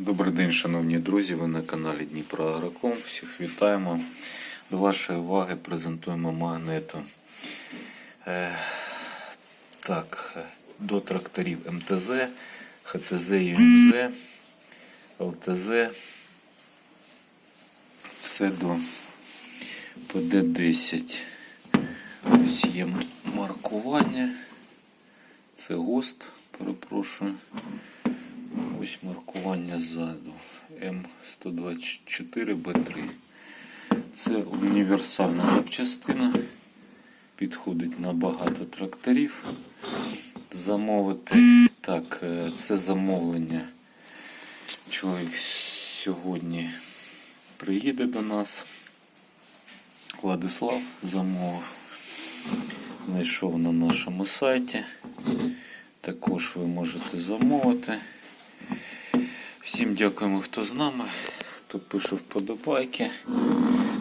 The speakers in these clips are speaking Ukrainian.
Добрий день, шановні друзі. Ви на каналі Дніпро Агроком. Всіх вітаємо. До вашої уваги презентуємо магнету. Е, так, до тракторів МТЗ, ХТЗ, ЮМЗ, ЛТЗ. Все до ПД-10. Ось є маркування. Це ГОСТ, перепрошую. Ось маркування ззаду М124Б3. Це універсальна запчастина. Підходить на багато тракторів. Замовити. Так, е, це замовлення. Чоловік сьогодні приїде до нас. Владислав замовив. Знайшов на нашому сайті. Також ви можете замовити. Всім дякуємо, хто з нами, хто пише вподобайки,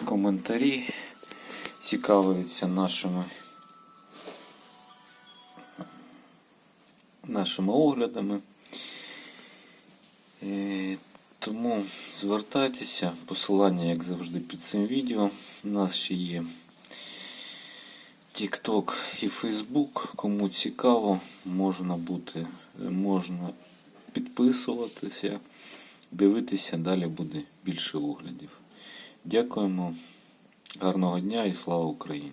коментарі, цікавиться нашими, нашими оглядами. Е, Тому звертайтеся, посилання, як завжди, під цим відео. У нас ще є TikTok і Facebook. Кому цікаво, можна бути, можна підписуватися, дивитися, далі буде більше оглядів. Дякуємо, гарного дня і слава Україні!